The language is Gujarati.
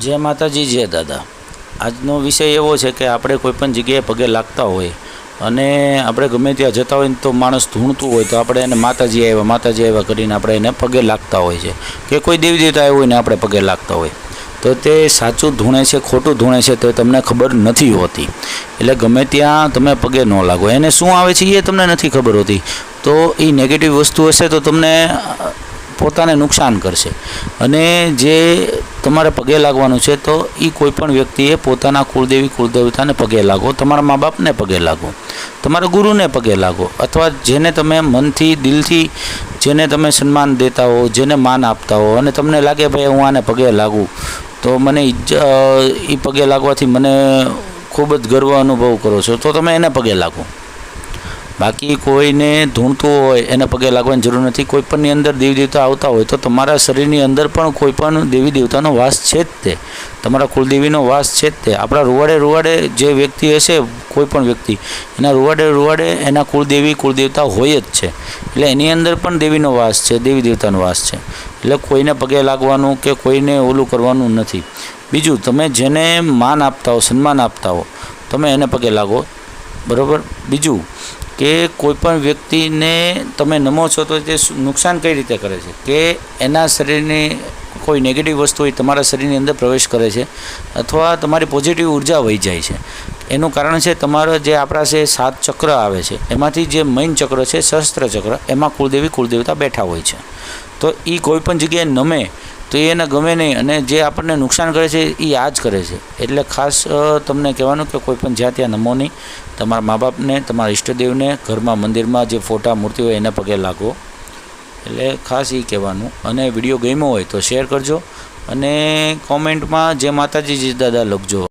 જય માતાજી, જય દાદા. આજનો વિષય એવો છે કે આપણે કોઈપણ જગ્યાએ પગે લાગતા હોય અને આપણે ગમે ત્યાં જતા હોય તો માણસ ધૂણતું હોય તો આપણે એને માતાજી આવ્યા માતાજી આવ્યા કરીને આપણે એને પગે લાગતા હોય છે. કે કોઈ દેવી દેવતા આવ્યું હોય ને આપણે પગે લાગતા હોય. તો તે સાચું ધૂણે છે, ખોટું ધૂણે છે તો તમને ખબર નથી હોતી. એટલે ગમે ત્યાં તમે પગે ન લાગો. એને શું આવે છે એ તમને નથી ખબર હોતી. તો એ નેગેટિવ વસ્તુ હશે તો તમને પોતાને નુકસાન કરશે. અને જે તમારે પગે લાગવાનું છે, તો એ કોઈપણ વ્યક્તિએ પોતાના કુળદેવી કુળદેવતાને પગે લાગો, તમારા મા બાપને પગે લાગો, તમારા ગુરુને પગે લાગો, અથવા જેને તમે મનથી, દિલથી જેને તમે સન્માન દેતા હો, જેને માન આપતા હો, અને તમને લાગે ભાઈ હું આને પગે લાગું, તો મને એ પગે લાગવાથી મને ખૂબ જ ગર્વ અનુભવ કરો છો, તો તમે એને પગે લાગો. બાકી કોઈને ધૂણતું હોય, એને પગે લાગવાની જરૂર નથી. કોઈ પણની અંદર દેવી દેવતા આવતા હોય તો તમારા શરીરની અંદર પણ કોઈ પણ દેવી દેવતાનો વાસ છે જ તે. તમારા કુલદેવીનો વાસ છે જ તે. આપણા રૂવાડે રૂવાડે જે વ્યક્તિ હશે, કોઈ પણ વ્યક્તિ, એના રૂવાડે રૂવાડે એના કુળદેવી, કુળદેવતા હોય જ છે. એટલે એની અંદર પણ દેવીનો વાસ છે, દેવી દેવતાનો વાસ છે. એટલે કોઈને પગે લાગવાનું કે કોઈને ઓલું કરવાનું નથી. બીજું, તમે જેને માન આપતા હો, સન્માન આપતા હો, તમે એને પગે લાગો. બરાબર? બીજું કે કોઈપણ વ્યક્તિને તમે નમો છો તો તે નુકસાન કઈ રીતે કરે છે? કે એના શરીરની કોઈ નેગેટિવ વસ્તુ હોય, તમારા શરીરની અંદર પ્રવેશ કરે છે, અથવા તમારી પોઝિટિવ ઊર્જા વહી જાય છે. એનું કારણ છે તમારા જે આપણા છે સાત ચક્ર આવે છે, એમાંથી જે મૈન ચક્ર છે શસ્ત્ર ચક્ર, એમાં કુળદેવી કુળદેવતા બેઠા હોય છે. તો એ કોઈ પણ જગ્યાએ નમે, તો એને ગમે નહીં અને જે આપણને નુકસાન કરે છે એ આ જ કરે છે. એટલે ખાસ તમને કહેવાનું કે કોઈ પણ જ્યાં ત્યાં નમો નહીં, તમારા મા બાપને તમારા ઈષ્ટદેવને, ઘરમાં મંદિરમાં જે ફોટા મૂર્તિ હોય એના પગે લાગો. એટલે ખાસ એ કહેવાનું. અને વીડિયો ગમ્યો હોય તો શેર કરજો અને કોમેન્ટમાં જે માતાજી જે દાદા લખજો.